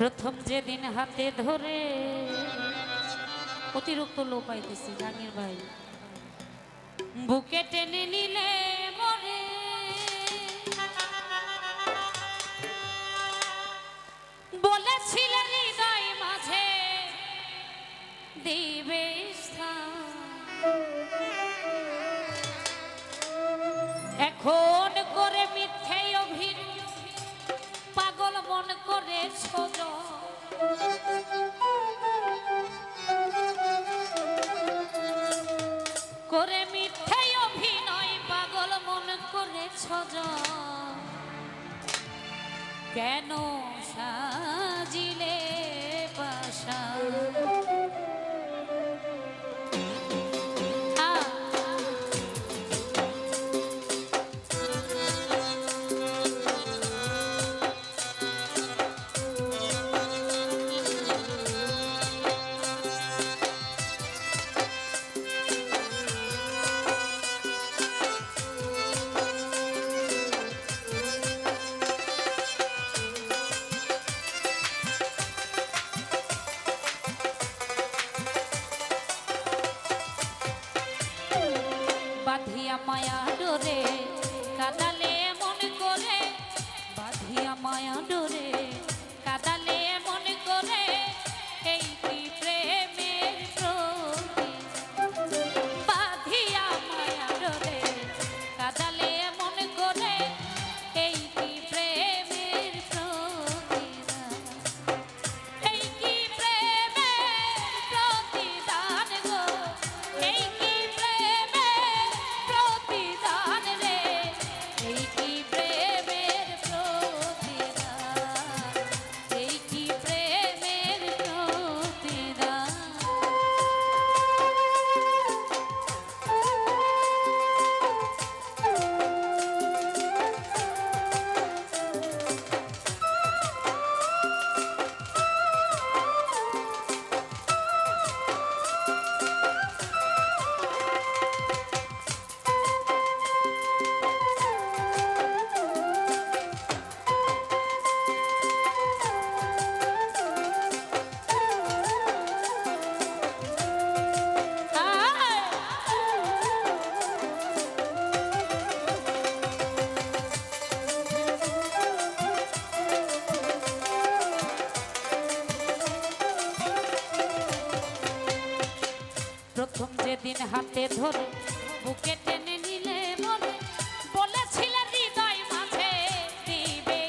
প্রথম যেদিন হাতে ধরে অতিরিক্ত লো পাইতেছি জাহাঙ্গীর ভাই। বুকে টেনে নিলে মরে। বলেছিলেন হৃদয় মাঝে, দিবে এখন বাঁধিয়া মায়া ডোরে কাদালে হাতে ধরে বুকে টেনে নিলে মনে, বলেছিলে হৃদয় মাঝে দিবে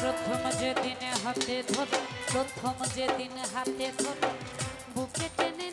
প্রথম যেদিন হাতে ধরে, প্রথম যেদিন হাতে ধরে বুকে টেনে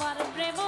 আমার প্রেম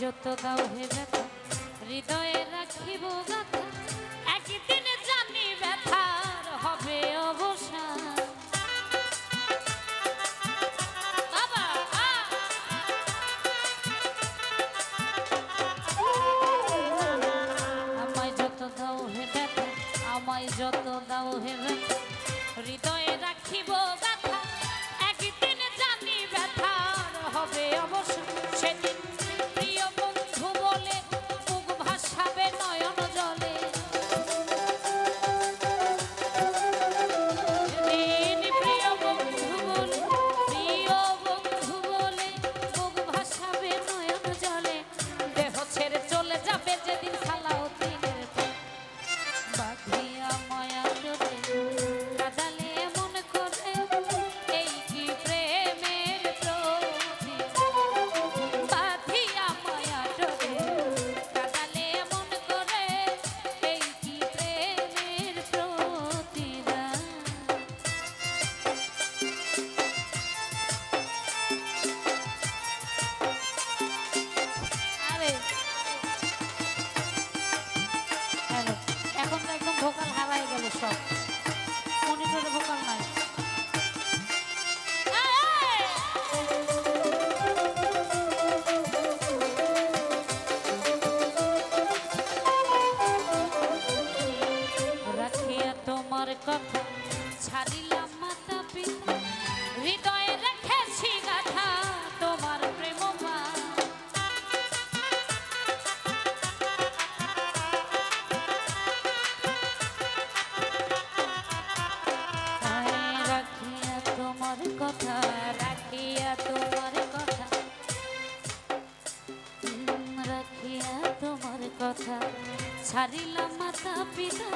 যত দাও হে ব্যথা হৃদয়ে রাখিব গাথা। কথা রাখিয়া তোমার কথা। রাখিয়া তোমার কথা। ছাড়িলাম মাতা পিতা